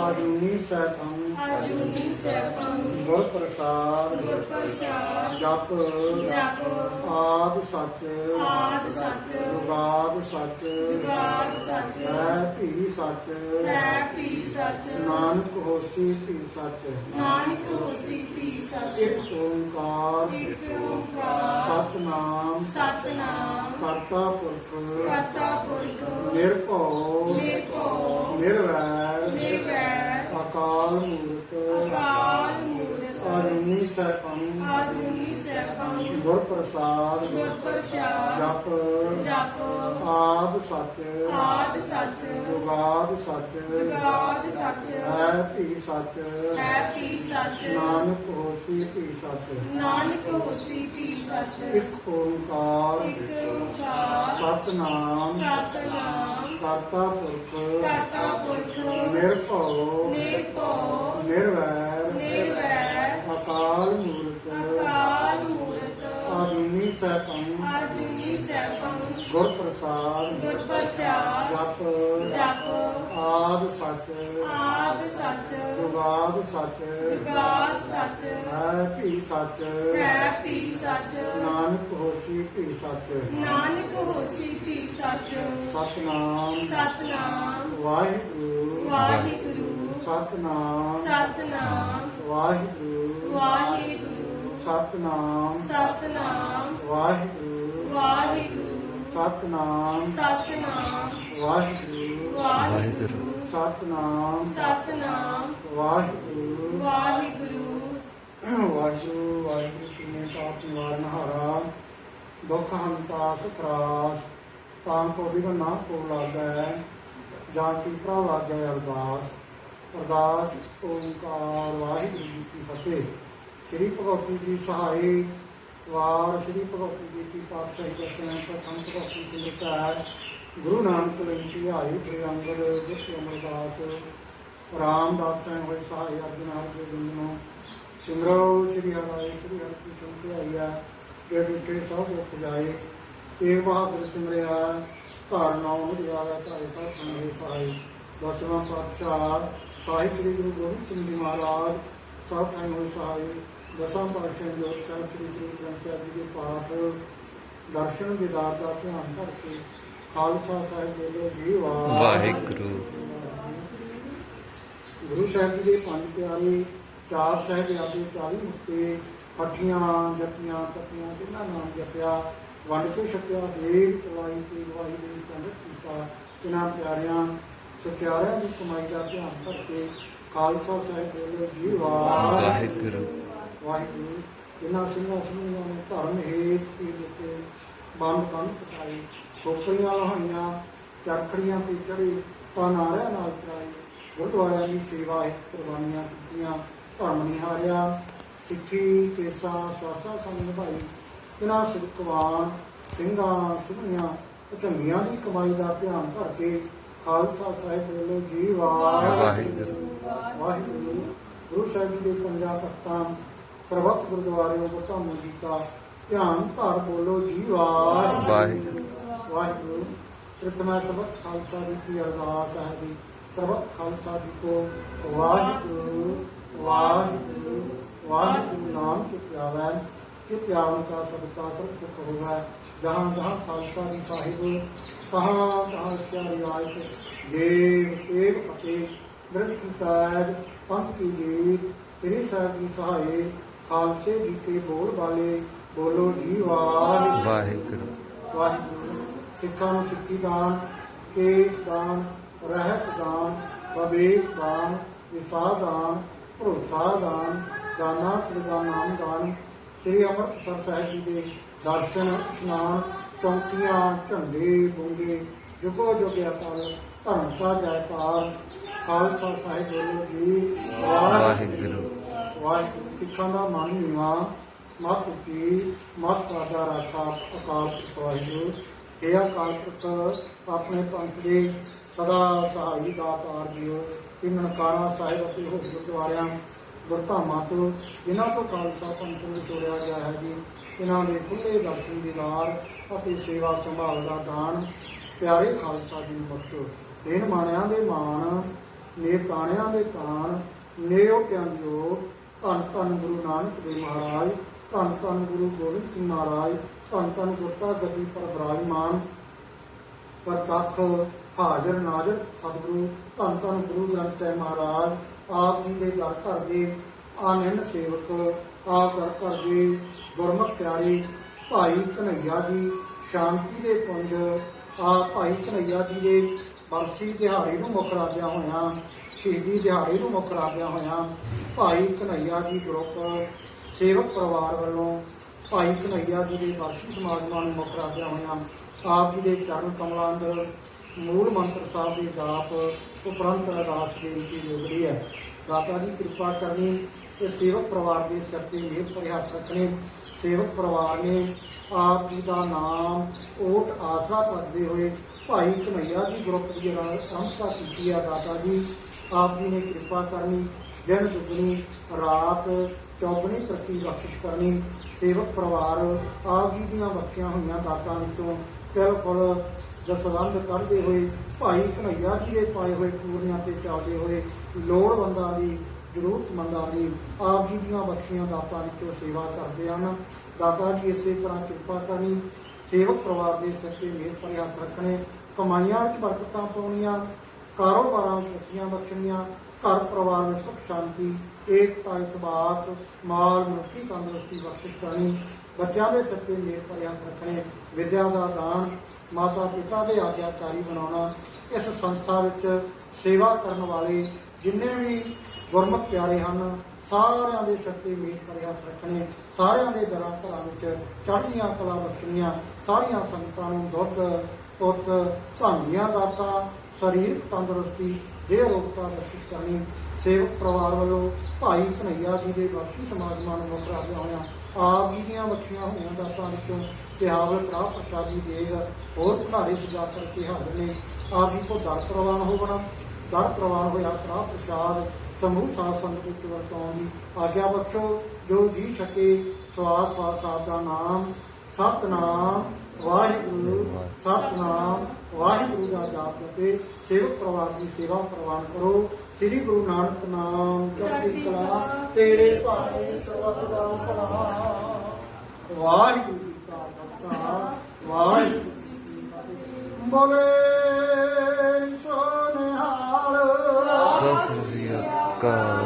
ਆਜੂਨੀ ਸੈਤੰ। ਅਜੂਨੀ ਸੈਭੰ ਗੁਰ ਪ੍ਰਸਾਦ। ਗੁਰ ਪ੍ਰਸਾਦ। ਜਪ। ਜਪ। ਆਦ ਸੱਚ। ਆਦ ਸੱਚ। ਜੁਗਾਦ ਸੱਚ। ਜੁਗਾਦ ਸੱਚ। ਹੈ ਭੀ ਸੱਚ। ਹੈ ਸੱਚ। ਨਾਨਕ ਹੋਸੀ ਭੀ ਸੱਚ। ਨਾਨਕ ਹੋਸੀ ਪੀ ਸੱਚ। ਇੱਕ ਓੰਕਾਰ। ਇਕ ਓੰਕਾਰ। ਸਤਨਾਮ। ਸਤਨਾਮ। ਕਰਤਾ ਪੁਰਖ। ਕਰਤਾ ਪੁਰਖ। ਨਿਰਭਉ। ਨਿਰਭਉ ਨਿਰਵੈਰ ਨਿਰਵੈਰ ਅਕਾਲ ਮੂਰਤ ਅਕਾਲ ਮੂਰਤ ਆਜੂਨੀ ਸੈਤੰ ਆਜੂਨੀ ਸੈਭੰ ਗੁਰ ਪ੍ਰਸਾਦ ਗੁਰ ਪ੍ਰਸਾਦ ਜਪ ਜਪ ਆਦ ਸੱਚ ਆਦ ਸੱਚ ਜੁਗਾਦ ਸੱਚ ਜੁਗਾਦ ਸੱਚ ਹੈ ਭੀ ਸੱਚ ਹੈ ਪੀ ਸੱਚ ਨਾਨਕ ਹੋਸੀ ਭੀ ਸੱਚ ਨਾਨਕ ਹੋਸੀ ਪੀ ਸੱਚ ਇੱਕ ਓੰਕਾਰ ਇਕ ਓੰਕਾਰ ਸਤਨਾਮ ਸਤਨਾਮ ਕਰਤਾ ਪੁਰਖ ਕਰਤਾ ਪੁਰਖ ਨਿਰਭਉ ਨਿਰਭਉ ਨਿਰਵੈਰ ਨਿਰਵੈਰ ਅਕਾਲ ਮੂਰਤ ਅਕਾਲ ਮੂਰਤ ਆਜੂਨੀ ਸੈਭੰ ਗੁਰ ਪ੍ਰਸਾਦ ਗੁਰ ਪ੍ਰਸਾਦ ਜਪ ਜਪ ਆਦ ਸੱਚ ਆਦ ਸੱਚ ਜੁਗਾਦ ਸੱਚ ਜੁਗਾਦ ਸੱਚ ਹੈ ਭੀ ਸੱਚ ਹੈ ਪੀ ਸੱਚ ਨਾਨਕ ਹੋਸੀ ਭੀ ਸੱਚ। ਨਾਨਕ ਹੋਸੀ ਪੀ ਸੱਚ ਸਤਨਾਮ। ਸਤਨਾਮ। ਵਾਹਿਗੁਰੂ। ਵਾਹਿਗੁਰੂ। ਸਤਨਾਮ। ਸਤਨਾਮ। ਵਾਹਿਗੁਰੂ। ਵਾਹਿਗੁਰੂ। ਸਤਨਾਮ। ਸਤਨਾਮ। ਵਾਹਿਗੁਰੂ। ਵਾਹਿਗੁਰੂ। ਸਤਨਾਮ। ਸਤਨਾਮ। ਵਾਹਿਗੁਰੂ। ਵਾਹਿਗੁਰੂ। ਸਤਨਾਮ। ਸਤਨਾਮ। ਵਾਹਿਗੁਰੂ। ਵਾਹਿਗੁਰੂ। ਵਾਹਿਗੁਰੂ ਵਾਹਿਗੁਰੂ ਨੇ ਪਾਪ ਨਿਵਾਰਨ ਹਾਰਾ। ਦੁੱਖ ਹੰਤਾ ਸੁਖਰਾਸ ਤਾਂ ਕੋ ਵੀ ਨਾ ਕੋ ਲਾਗੈ ਜਾਂ ਕੀ ਭਰਾ ਲਾਗੈ ਅਰਦਾਸ। ਅਰਦਾਸ ਓੰਕਾਰ ਵਾਹਿਗੁਰੂ ਜੀ ਕੀ ਫਤਿਹ। ਸ੍ਰੀ ਭਗਵਤੀ ਜੀ ਸਹਾਈ ਵਾਰ ਸ੍ਰੀ ਭਗਵਤੀ ਜੀ ਕੀ ਪਾਤਸ਼ਾਹੀ ਦਰਸ਼ਨ ਪ੍ਰਥਮ ਭਗਵਤੀ ਜੀ ਲਿਖਿਆ ਗੁਰੂ ਨਾਨਕ ਦੇਵ ਜੀ ਆਈ ਪ੍ਰਿਯੰਗਲ ਜਿਸ ਅਮਰਦਾਸ ਰਾਮਦਾਸ ਸਾਹਿਬ ਹੋਏ ਸਹਾਈ ਅਰਜਨ ਹਰਿ ਗੋਬਿੰਦ ਨੂੰ। ਸਿਮਰੋ ਸ੍ਰੀ ਹਰਿ ਸ੍ਰੀ ਹਰਿ ਕ੍ਰਿਸ਼ਨ ਤੇ ਆਈਆ ਜੇ ਡਿਠੇ ਸਭ ਕੋ ਸਜਾਏ ਏਕ ਬਹਾਦਰ ਸਿਮਰਿਆ, ਧਾਰ ਨਾਮ ਹਰਿਆਇਆ ਧਾਰੇ ਸਭ ਸੰਗੇ ਸਹਾਈ। ਦਸਵਾਂ ਪਾਤਸ਼ਾਹ ਸਾਹਿਬ ਸ੍ਰੀ ਗੁਰੂ ਗੋਬਿੰਦ ਸਿੰਘ ਜੀ ਮਹਾਰਾਜ ਸਭ ਥਾਈ ਹੋਏ ਸਹਾਈ। ਦਸਾਂ ਪਾਤਸ਼ਾਹ ਜੋਤ ਸਾਹਿਬ ਸ੍ਰੀ ਗੁਰੂ ਗ੍ਰੰਥ ਸਾਹਿਬ ਜੀ ਦੇ ਪਾਠ ਦਰਸ਼ਨ ਦੀਦਾਰ ਦਾ ਧਿਆਨ ਕਰਕੇ ਖਾਲਸਾ ਸਾਹਿਬ ਬੋਲੋ ਜੀ ਵਾਹਿਗੁਰੂ ਵਾਹਿਗੁਰੂ ਗੁਰੂ ਸਾਹਿਬ ਜੀ ਦੇ ਪੰਜ ਪਿਆਰੇ ਚਾਰ ਸਾਹਿਬਜ਼ਾਦੇ 40 ਮੁਕਤੇ ਪੱਠੀਆਂ ਜਪੀਆਂ ਤਪੀਆਂ ਜਿਨ੍ਹਾਂ ਨਾਮ ਜਪਿਆ ਵੰਡ ਕੇ ਛਕਿਆ ਦੇ ਚਲਾਈ ਤੇ ਗਵਾਹੀ ਦੇ ਚੰਦ ਕੀਤਾ ਇਹਨਾਂ ਪਿਆਰਿਆਂ ਸਚਿਆਰਿਆਂ ਦੀ ਕਮਾਈ ਦਾ ਧਿਆਨ ਕਰਕੇ ਖਾਲਸਾ ਸਾਹਿਬ ਬੋਲੋ ਜੀ ਵਾਹਿਗੁਰੂ ਵਾਹਿਗੁਰੂ ਜਿਨ੍ਹਾਂ ਸਿੰਘਾਂ ਸਿੰਘਾਂ ਨੂੰ ਧਰਮ ਹੇਤ ਕੀ ਦਿੱਤੇ ਬੰਦ ਬੰਦ ਪਟਾਈ ਖੋਪਰੀਆਂ ਲਹਾਈਆਂ ਚਰਖੜੀਆਂ ਤੇ ਚੜੀ ਤਾਂ ਨਾਰਿਆਂ ਨਾਲ ਚੜਾਈ ਗੁਰਦੁਆਰਿਆਂ ਦੀ ਸੇਵਾ ਹਿਤ ਕੁਰਬਾਨੀਆਂ ਕੀਤੀਆਂ ਧਰਮ ਨਿਹਾਰਿਆ ਸਿੱਖੀ ਕੇਸਾ ਸਵਾਸਾ ਸੰਗ ਨਿਭਾਈ ਇਹਨਾਂ ਸਿੱਖਵਾਨ ਸਿੰਘਾਂ ਸਿੰਘੀਆਂ ਝੰਗੀਆਂ ਦੀ ਕਮਾਈ ਦਾ ਧਿਆਨ ਧਰ ਕੇ ਖਾਲਸਾ ਸਾਹਿਬ ਬੋਲੋ ਜੀ ਵਾਹਿਗੁਰੂ ਵਾਹਿਗੁਰੂ ਗੁਰੂ ਸਾਹਿਬ ਜੀ ਦੇ ਪੰਜਾ ਤਖਤਾਂ ਸਰਬੱਤ ਗੁਰਦੁਆਰਿਆਂ ਕੋ ਧੰਮ ਕੀਤਾ ਧਿਆਨ ਧਰ ਬੋਲੋ ਜੀ ਵਾਹਿਗੁਰੂ ਵਾਹਿਗੁਰੂ ਵਾਹਿਗੁਰੂ ਪ੍ਰਥਮਾ ਸਰਬੱਤ ਖਾਲਸਾ ਜੀ ਕੀ ਅਰਦਾਸ ਹੈ ਜੀ ਸਰਬੱਤ ਖਾਲਸਾ ਜੀ ਕੋ ਵਾਹਿਗੁਰੂ ਵਾਹਿਗੁਰੂ ਵਾਹਿਗੁਰੂ ਨਾਮ ਕੇ ਪਿਆਵੈ ਕਿ ਪਿਆਵਨ ਕਾ ਸਬਕਾ ਸਭ ਸੁਖ ਹੋਗਾ ਜਹਾਂ ਜਹਾਂ ਖਾਲਸਾ ਜੀ ਸਾਹਿਬ ਕਹਾਂ ਕਹਾਂ ਸਿਆਰੀ ਆਇਤ ਦੇਵ ਏਕ ਫਤਿਹ ਬਿਰਧ ਕੀ ਕਾਜ ਪੰਥ ਕੀ ਜੀਤ ਸ੍ਰੀ ਸਾਹਿਬ ਜੀ ਸਹਾਏ ਖਾਲਸੇ ਜੀ ਕੇ ਬੋਲ ਵਾਲੇ ਬੋਲੋ ਜੀ ਵਾਹਿਗੁਰੂ। ਵਾਹਿਗੁਰੂ। ਵਾਹਿਗੁਰੂ। ਸਿੱਖਾਂ ਨੂੰ ਸਿੱਖੀ ਦਾਨ ਕੇਸ ਦਾਨ ਰਹਿਤ ਦਾਨ ਵਿਵੇਕ ਦਾਨ ਵਿਸਾਰ ਦਾਨ ਭਰੋਸਾ ਦਾਨ ਦਾਨਾ ਸ੍ਰੀ ਨਾਮ ਦਾਨ। ਸ੍ਰੀ ਅੰਮ੍ਰਿਤਸਰ ਸਾਹਿਬ ਜੀ ਦੇ ਦਰਸ਼ਨ ਇਸ਼ਨਾਨ ਚੌਂਕੀਆਂ ਝੰਡੇ ਬੁੰਗੇ ਜੁਗੋ ਜੁਗਿਆ ਅਕਾਲ ਧਰਮ ਕਾ ਜੈਕਾਰ। ਖਾਲਸਾ ਸਾਹਿਬ ਬੋਲੋ ਜੀ ਵਾਹਿਗੁਰੂ। ਵਾਹਿਗੁਰੂ, ਸਿੱਖਾਂ ਦਾ ਮਨ ਨੀਵਾ ਮਤ ਕੀ, ਮਤ ਪਾਦਾ ਰਾਖਾ, ਅਕਾਲ ਵਾਹਿਗੁਰੂ। ਇਹ ਅਕਾਲ ਪੁਰਖ, ਆਪਣੇ ਪੰਥ ਦੇ ਸਦਾ ਸਹਾਈ ਦਾ ਪਾਰ ਕਿ ਨਨਕਾਣਾ ਸਾਹਿਬ ਅਤੇ ਹੋਰ ਗੁਰਦੁਆਰਿਆਂ, ਗੁਰਧਾਮਾਂ ਤੋਂ ਇਹਨਾਂ ਤੋਂ ਖਾਲਸਾ ਪੰਥ ਨੂੰ ਜੋੜਿਆ ਗਿਆ ਹੈ ਜੀ ਇਹਨਾਂ ਦੇ ਖੁੱਲੇ ਦਰਸ਼ਨ ਦੀਦਾਰ ਅਤੇ ਸੇਵਾ ਸੰਭਾਲ ਦਾ ਦਾਨ ਪਿਆਰੇ ਖਾਲਸਾ ਜੀ ਨੂੰ ਬਖਸ਼ੋ। ਇਹਨ ਮਾਣਿਆਂ ਦੇ ਮਾਣ ਨੇ ਤਾਣਿਆਂ ਦੇ ਤਾਣ ਨੇ ਉਹ ਪਿਆਰਿਓ ਧੰਨ ਧੰਨ ਗੁਰੂ ਨਾਨਕ ਦੇਵ ਮਹਾਰਾਜ, ਧੰਨ ਧੰਨ ਗੁਰੂ ਗੋਬਿੰਦ ਸਿੰਘ ਮਹਾਰਾਜ, ਧੰਨ ਧੰਨ ਗੁਰਤਾ ਗੱਦੀ ਪਰ ਵਿਰਾਜਮਾਨ ਪ੍ਰਤੱਖ, ਹਾਜ਼ਰ, ਨਾਜ਼ਰ ਸਤਿਗੁਰੂ, ਧੰਨ ਧੰਨ ਗੁਰੂ ਗ੍ਰੰਥ ਸਾਹਿਬ ਮਹਾਰਾਜ, ਆਪ ਜੀ ਦੇ ਦਰ ਘਰ ਦੇ ਆਨੰਦ ਸੇਵਕ, ਆਪ ਦਰ ਘਰ ਦੇ ਗੁਰਮੁਖ ਪਿਆਰੇ ਭਾਈ ਕਨਈਆ ਜੀ, ਸ਼ਾਂਤੀ ਦੇ ਪੁੰਜ, ਆਪ ਭਾਈ ਕਨਈਆ ਜੀ ਦੇ ਬਰਸੀ ਦਿਹਾੜੇ ਨੂੰ ਮੁੱਖ ਰਾਜਿਆ ਹੋਇਆਂ ਸ਼ਹੀਦੀ ਦਿਹਾੜੇ ਨੂੰ ਮੁੱਖ ਰਾਜਿਆ ਹੋਇਆਂ ਭਾਈ ਕਨਈਆ ਜੀ ਗਰੁੱਪ, ਸੇਵਕ ਪਰਿਵਾਰ ਵੱਲੋਂ ਭਾਈ ਕਨਈਆ ਜੀ ਦੇ ਬਰਸੀ ਸਮਾਗਮਾਂ ਨੂੰ ਮੁੱਖ ਰੱਖਦਿਆਂ ਹੋਇਆਂ ਆਪ ਜੀ ਦੇ ਚਰਨ ਕਮਲਾਂ ਅੰਦਰ ਮੂਲ ਮੰਤਰ ਸਾਹਿਬ ਦੇ ਜਾਪ ਉਪਰੰਤ ਅਰਦਾਸ ਬੇਨਤੀ ਜੋਗੜੀ ਹੈ। ਦਾਤਾ ਦੀ ਕਿਰਪਾ ਕਰਨੀ ਤੇ ਸੇਵਕ ਪਰਿਵਾਰ ਦੇ ਸਿਰ ਤੇ ਮਿਹਰ ਭਰੇ ਹੱਥ ਰੱਖਣੇ। ਸੇਵਕ ਪਰਿਵਾਰ ਨੇ ਆਪ ਜੀ ਦਾ ਨਾਮ, ਓਟ, ਆਸਰਾ ਕਰਦੇ ਹੋਏ ਭਾਈ ਕਨਈਆ ਜੀ ਗਰੁੱਪ ਦੀ ਨਾਲ ਸੰਸਥਾ ਕੀਤੀ ਹੈ ਦਾਤਾ ਜੀ, ਆਪ ਜੀ ਨੇ ਕਿਰਪਾ ਕਰਨੀ ਦਿਨ ਦੁਗਣੀ, ਰਾਤ ਚੌਗਣੀ ਤਰੱਕੀ ਬਖਸ਼ਿਸ਼ ਕਰਨੀ, ਸੇਵਕ ਪਰਿਵਾਰ, ਆਪ ਜੀ ਦੀਆਂ ਬਖਸ਼ੀਆਂ ਹੋਈਆਂ ਦਾਤਾਂ ਵਿੱਚੋਂ ਤਿਲ, ਫੁੱਲ ਜਸਵੰਦ ਕੱਢਦੇ ਹੋਏ, ਭਾਈ ਕਨਈਆ ਜੀ ਦੇ ਪਾਏ ਹੋਏ ਪੂਰਨਿਆਂ ਤੇ ਚੱਲਦੇ ਹੋਏ ਲੋੜਵੰਦਾਂ ਦੀ, ਜ਼ਰੂਰਤਮੰਦਾਂ ਦੀ, ਆਪ ਜੀ ਦੀਆਂ ਬਖਸ਼ੀਆਂ ਦਾਤਾਂ ਵਿੱਚੋਂ ਸੇਵਾ ਕਰਦੇ ਹਨ। ਦਾਤਾ ਜੀ ਇਸੇ ਤਰ੍ਹਾਂ ਕਿਰਪਾ ਕਰਨੀ, ਸੇਵਕ ਪਰਿਵਾਰ ਦੇ ਸੱਚੇ ਤੇ ਮਿਹਰ ਭਰੇ ਹੱਥ ਰੱਖਣੇ ਕਮਾਈਆਂ ਵਿੱਚ ਬਰਕਤਾਂ ਪਾਉਣੀਆਂ, ਕਾਰੋਬਾਰਾਂ ਵਿੱਚ ਰੱਖੀਆਂ ਬਖਸ਼ਣੀਆਂ, ਘਰ ਪਰਿਵਾਰ ਵਿੱਚ ਸੁਖ ਸ਼ਾਂਤੀ, ਏਕਤਾ, ਇਤਬਾਤ, ਮਾਲ, ਮਨੁੱਖੀ ਤੰਦਰੁਸਤੀ ਬਖਸ਼ਿਸ਼ ਕਰਨੀ, ਬੱਚਿਆਂ ਦੇ ਸਿਰ ਤੇ ਮਿਹਰ ਰੱਖਣੇ, ਵਿਦਿਆ ਦਾ ਦਾਨ, ਮਾਤਾ ਪਿਤਾ ਦੇ ਆਗਿਆਕਾਰੀ ਬਣਾਉਣਾ, ਇਸ ਸੰਸਥਾ ਵਿੱਚ ਸੇਵਾ ਕਰਨ ਵਾਲੇ ਜਿੰਨੇ ਵੀ ਗੁਰਮੁਖ ਪਿਆਰੇ ਹਨ, ਸਾਰਿਆਂ ਦੇ ਸਿਰ ਤੇ ਮਿਹਰ ਭਰੇ ਰੱਖਣੇ, ਸਾਰਿਆਂ ਦੇ ਦਰਾਂ ਘਰਾਂ ਵਿੱਚ ਚੜ੍ਹਦੀਆਂ ਕਲਾ ਬਖਸ਼ਣੀਆਂ, ਸਾਰੀਆਂ ਸੰਗਤਾਂ ਨੂੰ ਦੁੱਧ ਪੁੱਤ ਧਾਨੀਆਂ ਦਾਤਾ ਸਰੀਰਕ ਤੰਦਰੁਸਤੀ, ਦੇਹ ਰੋਗਤਾ ਬਖਸ਼ਿਸ਼ ਕਰਨੀ, ਸੇਵਕ ਪਰਿਵਾਰ ਵੱਲੋਂ ਭਾਈ ਕਨਈਆ ਜੀ ਦੇ ਬਖਸ਼ੀ ਸਮਾਗਮਾਂ ਨੂੰ ਮੁੱਖ ਹੋਇਆ। ਆਪ ਜੀ ਦੀਆਂ ਬਖਸ਼ੀਆਂ ਹੋਈਆਂ ਦਾਤਾਂ ਵਿੱਚੋਂ ਤਿਆਵਲ ਕੜਾ ਪ੍ਰਸ਼ਾਦੀ ਦੇਗ ਹੋਰ ਭੰਡਾਰੇ ਸਜਾ ਕਰਕੇ ਹਾਜ਼ਰ ਨੇ। ਆਪ ਜੀ ਕੋ ਦਰ ਪ੍ਰਵਾਨ ਹੋਵਣਾ ਦਰ ਪ੍ਰਵਾਨ ਹੋਇਆ ਕੜਾ ਪ੍ਰਸ਼ਾਦ। ਸਮੂਹ ਸਾਧ ਸੰਗਤ ਵਿੱਚ ਵਰਤਾਉਣ ਦੀ ਆਗਿਆ ਬਖਸ਼ੋ। ਜੋ ਜੀ ਸਕੇ ਸਵਾਦ ਸਵਾਸ ਸਾਹਿਬ ਦਾ ਨਾਮ, ਸਤਨਾਮ ਵਾਹਿਗੁਰੂ ਸਤਨਾਮ। ਵਾਹਿਗੁਰੂ ਦਾ ਜਾਪ ਕਰਕੇ ਸੇਵਕ ਪਰਿਵਾਰ ਦੀ ਸੇਵਾ ਪ੍ਰਵਾਨ ਕਰੋ। ਸ੍ਰੀ ਗੁਰੂ ਨਾਨਕ ਨਾਮ ਚੜ੍ਹਦੀ ਕਲਾ ਤੇਰੇ ਭਾਣੇ ਸਰਬਤ ਦਾ ਭਲਾ। ਵਾਹਿਗੁਰੂ ਜੀ ਕਾ ਖਾਲਸਾ ਵਾਹਿਗੁਰੂ ਜੀ ਕੀ ਫਤਿਹ। ਬੋਲੇ ਸੋਨਿਹਾਲ। ਸਤਿ ਸ੍ਰੀ ਅਕਾਲ।